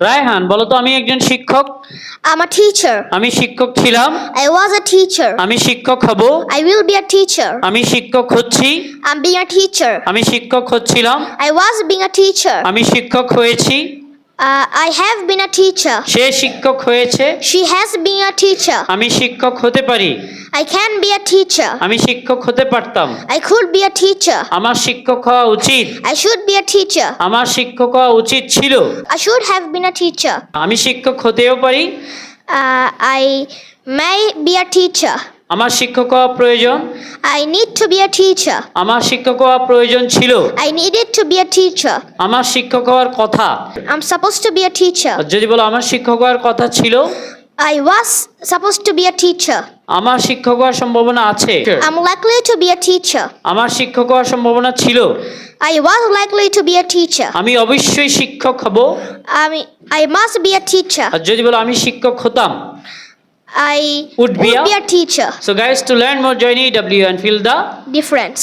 রায়হান বলো তো আমি একজন শিক্ষক। আমার টিচার আমি শিক্ষক ছিলাম। আই ওয়াজ আ টিচার আমি শিক্ষক হব। I will be a teacher আমি শিক্ষক হচ্ছি। I am being a teacher আমি শিক্ষক হচ্ছিলাম। I was being a teacher আমি শিক্ষক হয়েছি। Uh, I have been a teacher. সে শিক্ষক হয়েছে She has been a teacher. আমি শিক্ষক হতে পারি I can be a teacher. আমি শিক্ষক হতে পারতাম I could be a teacher. আমার শিক্ষক হওয়া উচিত I should be a teacher. আমার শিক্ষক হওয়া উচিত ছিল I should have been a teacher. আমি শিক্ষক হতেও পারি Uh, I may be a teacher. আমার শিক্ষক হওয়া প্রয়োজন? I need to be a teacher আমার শিক্ষক হওয়া প্রয়োজন ছিল। I needed to be a teacher আমার শিক্ষক হওয়ার কথা। I am supposed to be a teacher যদি বলো আমার শিক্ষক হওয়ার কথা ছিল? I was suppose to be a teacher আমার শিক্ষক হওয়ার সম্ভাবনা আছে। I am likely to be a teacher আমার শিক্ষক হওয়ার সম্ভাবনা ছিল। I was likely to be a teacher আমি অবশ্যই শিক্ষক হব। আমি I must be a teacher যদি বলো আমি শিক্ষক হতাম? I Would be would a- be a teacher. So guys, to learn more, join EW and feel the Difference.